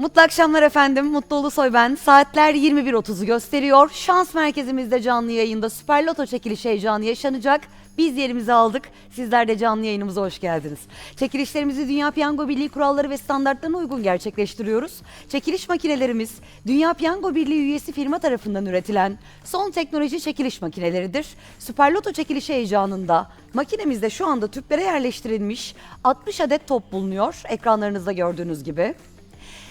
Mutlu akşamlar efendim. Mutlu Ulusoy ben. Saatler 21.30'u gösteriyor. Şans merkezimizde canlı yayında Süper Loto çekiliş heyecanı yaşanacak. Biz yerimizi aldık. Sizler de canlı yayınımıza hoş geldiniz. Çekilişlerimizi Dünya Piyango Birliği kuralları ve standartlarına uygun gerçekleştiriyoruz. Çekiliş makinelerimiz Dünya Piyango Birliği üyesi firma tarafından üretilen son teknoloji çekiliş makineleridir. Süper Loto çekiliş heyecanında makinemizde şu anda tüplere yerleştirilmiş 60 adet top bulunuyor. Ekranlarınızda gördüğünüz gibi.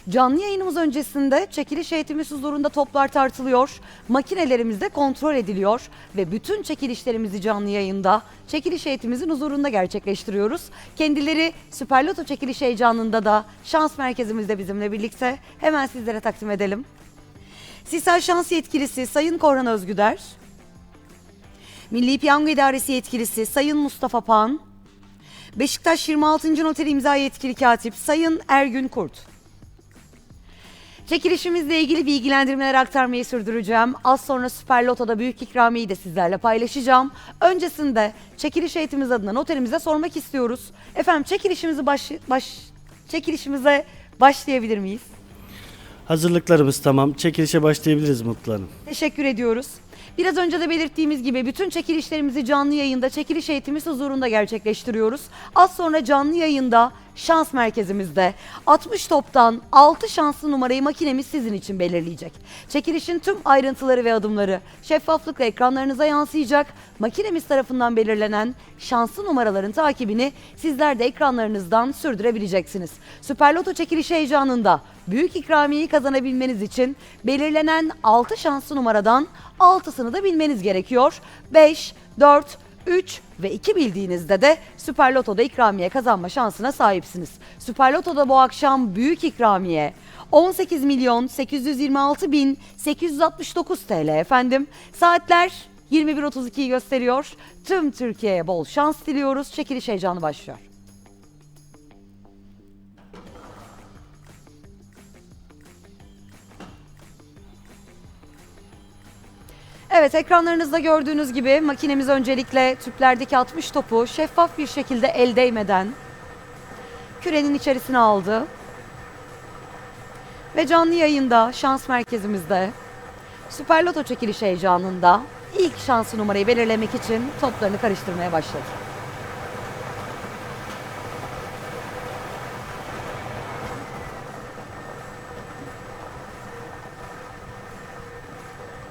Canlı yayınımız öncesinde çekiliş eğitimiz huzurunda toplar tartılıyor, makinelerimiz de kontrol ediliyor ve bütün çekilişlerimizi canlı yayında çekiliş eğitimimizin huzurunda gerçekleştiriyoruz. Kendileri Süper Loto çekiliş heyecanında da şans merkezimizde bizimle birlikte hemen sizlere takdim edelim. Sisal Şans Yetkilisi Sayın Korhan Özgüder, Milli Piyango İdaresi Yetkilisi Sayın Mustafa Pan, Beşiktaş 26. Noteri İmza Yetkili Katip Sayın Ergün Kurt. Çekilişimizle ilgili bilgilendirmeler aktarmayı sürdüreceğim. Az sonra Süper Loto'da büyük ikramiyeyi de sizlerle paylaşacağım. Öncesinde çekiliş eğitimimiz adına noterimize sormak istiyoruz. Efendim çekilişimizi baş, baş çekilişimize başlayabilir miyiz? Hazırlıklarımız tamam. Çekilişe başlayabiliriz Mutlu Hanım. Teşekkür ediyoruz. Biraz önce de belirttiğimiz gibi bütün çekilişlerimizi canlı yayında çekiliş eğitimiz huzurunda gerçekleştiriyoruz. Az sonra canlı yayında şans merkezimizde 60 toptan 6 şanslı numarayı makinemiz sizin için belirleyecek. Çekilişin tüm ayrıntıları ve adımları şeffaflıkla ekranlarınıza yansıyacak. Makinemiz tarafından belirlenen şanslı numaraların takibini sizler de ekranlarınızdan sürdürebileceksiniz. Süper Loto çekilişi heyecanında büyük ikramiyeyi kazanabilmeniz için belirlenen 6 şanslı numaradan 6'sını da bilmeniz gerekiyor. 5, 4, 3 ve 2 bildiğinizde de Süper Loto'da ikramiye kazanma şansına sahipsiniz. Süper Loto'da bu akşam büyük ikramiye 18 milyon 826 bin 869 TL efendim. Saatler 21.32'yi gösteriyor. Tüm Türkiye'ye bol şans diliyoruz. Çekiliş heyecanı başlıyor. Evet ekranlarınızda gördüğünüz gibi makinemiz öncelikle tüplerdeki 60 topu şeffaf bir şekilde el değmeden kürenin içerisine aldı. Ve canlı yayında şans merkezimizde Süper Loto çekiliş heyecanında ilk şansı numarayı belirlemek için toplarını karıştırmaya başladı.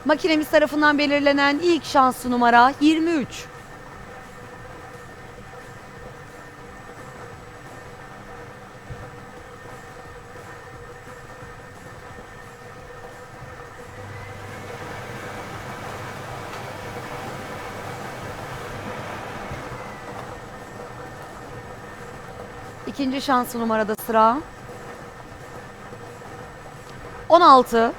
Makinemiz tarafından belirlenen ilk şanslı numara 23. İkinci şanslı numarada sıra. 16.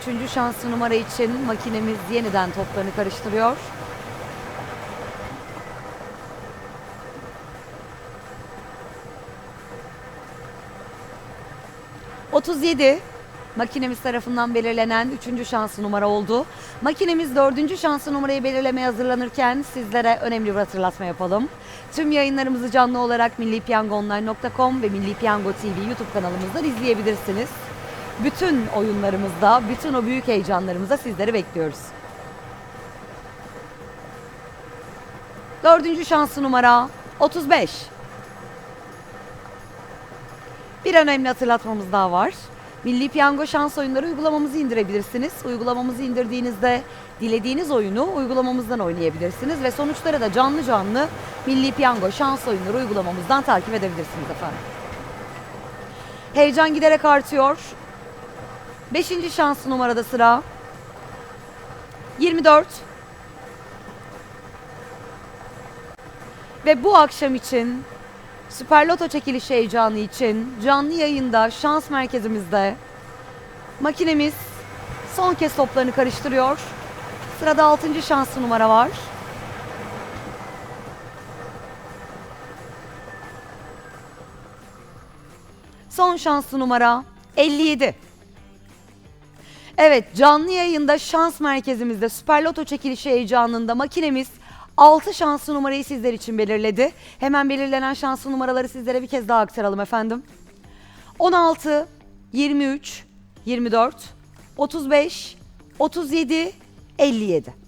Üçüncü şanslı numara için makinemiz yeniden toplarını karıştırıyor. Otuz yedi makinemiz tarafından belirlenen üçüncü şanslı numara oldu. Makinemiz dördüncü şanslı numarayı belirlemeye hazırlanırken sizlere önemli bir hatırlatma yapalım. Tüm yayınlarımızı canlı olarak millipiyangoonline.com ve Milli Piyango TV YouTube kanalımızdan izleyebilirsiniz. Bütün oyunlarımızda, bütün o büyük heyecanlarımıza sizleri bekliyoruz. Dördüncü şanslı numara 35. Bir önemli hatırlatmamız daha var. Milli Piyango şans oyunları uygulamamızı indirebilirsiniz. Uygulamamızı indirdiğinizde dilediğiniz oyunu uygulamamızdan oynayabilirsiniz ve sonuçları da canlı canlı Milli Piyango şans oyunları uygulamamızdan takip edebilirsiniz efendim. Heyecan giderek artıyor. Beşinci şanslı numarada sıra. 24. Ve bu akşam için Süper Loto çekilişi heyecanı için canlı yayında şans merkezimizde makinemiz son kez toplarını karıştırıyor. Sırada 6. şanslı numara var. Son şanslı numara 57. Evet canlı yayında şans merkezimizde Süper Loto çekilişi heyecanında makinemiz 6 şanslı numarayı sizler için belirledi. Hemen belirlenen şanslı numaraları sizlere bir kez daha aktaralım efendim. 16, 23, 24, 35, 37, 57.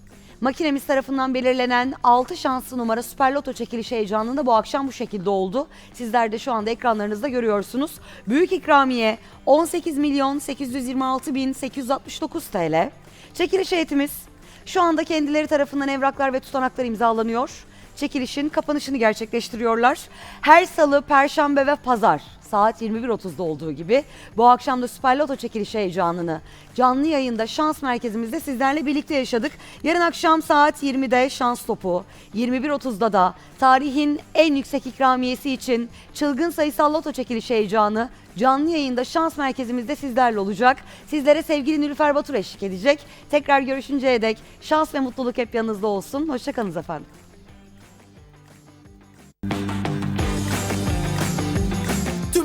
Makinemiz tarafından belirlenen 6 şanslı numara Süper Loto çekilişi heyecanında bu akşam bu şekilde oldu. Sizler de şu anda ekranlarınızda görüyorsunuz. Büyük ikramiye 18 milyon 826 bin 869 TL. Çekiliş heyetimiz şu anda kendileri tarafından evraklar ve tutanaklar imzalanıyor. Çekilişin kapanışını gerçekleştiriyorlar. Her salı, perşembe ve pazar saat 21.30'da olduğu gibi bu akşam da Süper Loto çekilişi heyecanını canlı yayında şans merkezimizde sizlerle birlikte yaşadık. Yarın akşam saat 20'de şans topu, 21.30'da da tarihin en yüksek ikramiyesi için çılgın sayısal loto çekilişi heyecanı canlı yayında şans merkezimizde sizlerle olacak. Sizlere sevgili Nilüfer Batur eşlik edecek. Tekrar görüşünceye dek şans ve mutluluk hep yanınızda olsun. Hoşçakalınız efendim.